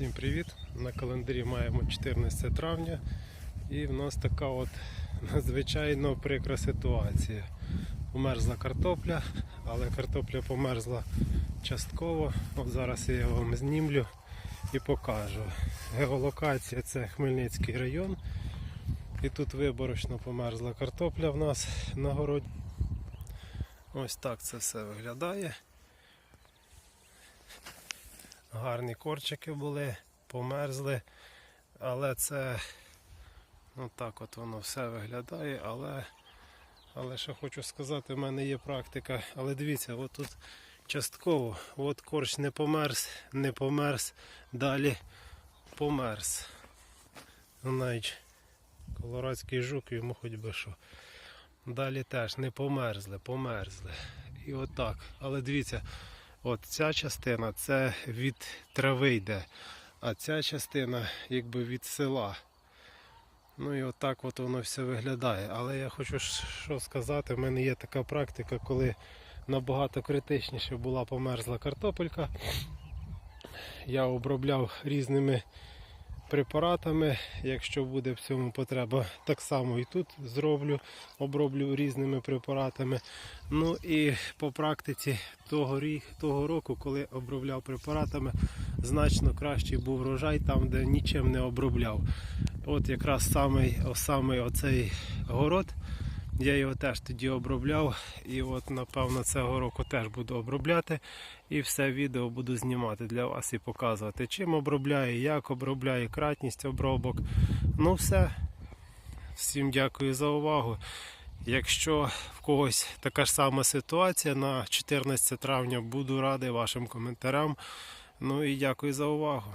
Всім привіт! На календарі маємо 14 травня і в нас така от надзвичайно прикра ситуація. Померзла картопля, але картопля померзла частково. От зараз я вам знімлю і покажу. Геолокація це Хмельницький район. І тут виборочно померзла картопля в нас на городі. Ось так це все виглядає. Гарні корчики були, померзли, але це ну так от воно все виглядає, але, але що хочу сказати, в мене є практика. Але дивіться, от тут частково, от корч не померз, не померз, далі померз. Ну, навіть колорадський жук йому хоч би що. Далі теж не померзли, померзли. І отак. Але дивіться, От ця частина це від трави йде, а ця частина якби від села. Ну і отак от воно все виглядає. Але я хочу що сказати, в мене є така практика, коли набагато критичніше була померзла картопелька. Я обробляв різними препаратами. Якщо буде в цьому потреба, так само і тут зроблю, оброблю різними препаратами. Ну і по практиці того, рік, того року, коли обробляв препаратами, значно кращий був врожай там, де нічим не обробляв. От якраз самий, самий оцей город. Я його теж тоді обробляв, і от напевно цього року теж буду обробляти. І все відео буду знімати для вас і показувати, чим обробляю, як обробляю, кратність обробок. Ну все. Всім дякую за увагу. Якщо в когось така ж сама ситуація на 14 травня, буду радий вашим коментарям. Ну і дякую за увагу.